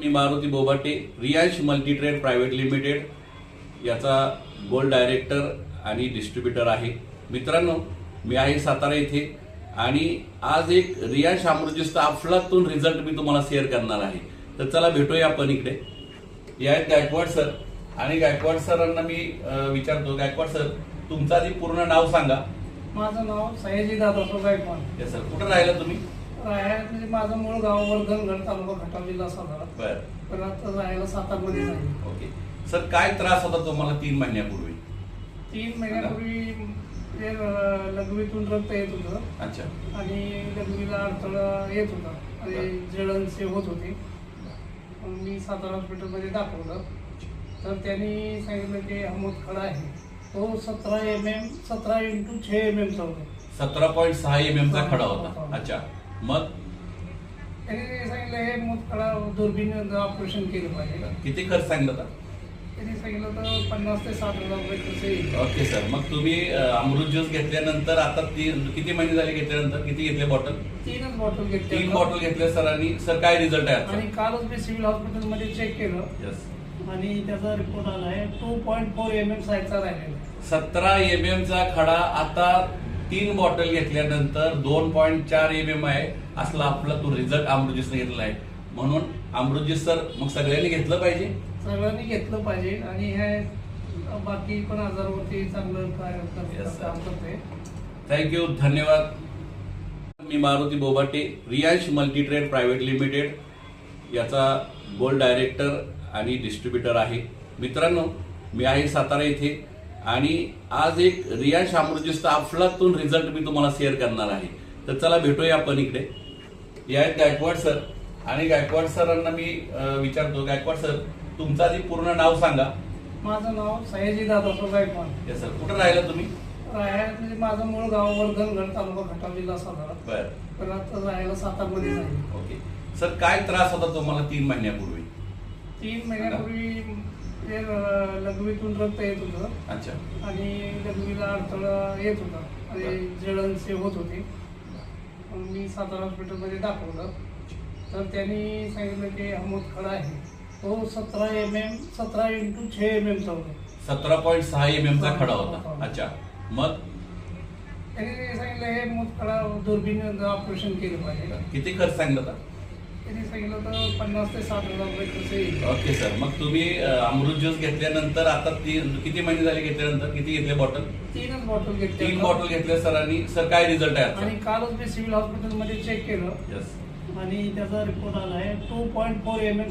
मी Maruti Bobate Riyansh multitrade private limited याचा gold director आणि distributor आहे. मित्रांनो मी आहे सातारा येथे आणि आज एक रियांश अमृतयुस्त अफलातून रिझल्ट मी तुम्हाला शेअर करणार आहे. तर चला भेटूया आपण इकडे. हे आहेत गायकवाड सर आणि गायकवाड सरांना मी विचारतो गायकवाड सर तुमचं आधी पूर्ण नाव सांगा. माझं नाव सयाजी दादासाहेब गायकवाड सर कुठं राहिला तुम्ही? राहायला म्हणजे माझं मूळ गाव वर्धनगड तालुका खटाव जिल्हा सातारा. बर. पण आता राहायला सातारमध्ये ओके. सर काय त्रास होता तुम्हाला तीन महिन्यापूर्वी? तीन महिन्यापूर्वी ते, अं, लघवीतून रक्त येत होतं. अच्छा. आणि लघवीला अडथळा येत होता. आणि जळणसे होत होते. मग मी सातारा हॉस्पिटलमध्ये दाखवलं. तर त्यांनी सांगितलं की हा मूतखडा आहे. तो सतरा एम एम सतरा इंटू छे एम एमचा होता. सतरा पॉईंट सहा एम एम चा खडा होता. अच्छा. मग? त्यांनी सांगितलं हे मूतखडा दुर्बीण ऑपरेशन केलं पाहिजे. किती खर्च सांगितलं होता? त्यांनी सांगितलं तर पन्नास ते साठ हजार रुपये खर्च येईल. Okay sir. मग तुम्ही अमृत ज्यूस घेतल्यानंतर आता ती किती महिने झाले घेतल्यानंतर? किती घेतले बॉटल? तीनच बॉटल घेतल्या. तीन बॉटल घेतल्या सरांनी सर काय रिझल्ट आहे आणि कालच मी सिव्हिल हॉस्पिटलमध्ये चेक केलं. यस आणि त्याचा रिपोर्ट आला आहे two point four M M साईजचा राहिलेला सतरा एम एम चा खडा आता तीन बॉटल घेतल्यानंतर दोन पॉईंट चार एम एम आहे. असला आपला तो रिझल्ट अमृतज्यूसने घेतला आहे. म्हणून अमृतज्यूस सर मग सगळ्यांनी घेतलं पाहिजे? सगळ्यांनी घेतलं पाहिजे आणि हे बाकी पण आजारावरती चांगलं काय. काम करते थँक्यू धन्यवाद. मी Maruti Bobate Riyansh multitrade private limited. याचा गोल्ड डायरेक्टर आणि डिस्ट्रीब्युटर आहे. मित्रांनो मी आहे सातारा येथे आणि आज एक रियांश अमृतयुस्त अफलातून रिझल्ट मी तुम्हाला शेअर करणार आहे. तर चला भेटूया आपण इकडे. हे आहेत गायकवाड सर आणि गायकवाड सरांना मी विचारतो गायकवाड सर तुमचं आधी पूर्ण नाव सांगा. माझं नाव सयाजी दादासाहेब गायकवाड. सर कुठं राहिला तुम्ही? राहायला म्हणजे माझं मूळ गाव वर्धनगड तालुका खटाव जिल्हा सातारा. बर. पण आता राहायला सातारमध्ये ओके. सर काय त्रास होता तुम्हाला तीन महिन्यापूर्वी? तीन महिन्यापूर्वी ते, लघवीतून रक्त येत होतं. अच्छा. आणि लघवीला अडथळा येत होता. आणि जळणसे होत होते. मग मी सातारा हॉस्पिटलमध्ये दाखवलं. तर त्यांनी सांगितलं की हा मूतखडा आहे. तो सतरा एम एम सतरा इंटू छे एम एमचा होता. सतरा पॉईंट सहा एम एम चा खडा होता. अच्छा. मग? त्यांनी सांगितलं हे मूतखडा दुर्बीण ऑपरेशन केलं पाहिजे. किती खर्च सांगितलं होता? त्यांनी सांगितलं तर पन्नास ते साठ हजार रुपये खर्च येईल. ओके सर मग तुम्ही अं, अमृत ज्यूस घेतल्यानंतर आता ती किती महिने झाले घेतल्यानंतर? किती घेतले बॉटल? तीनच बॉटल घेतल्या. तीन बॉटल घेतल्या सरांनी सर काय रिझल्ट आहे आणि कालच मी सिव्हिल हॉस्पिटलमध्ये चेक केलं. आणि त्याचा रिपोर्ट आला आहे two point four M M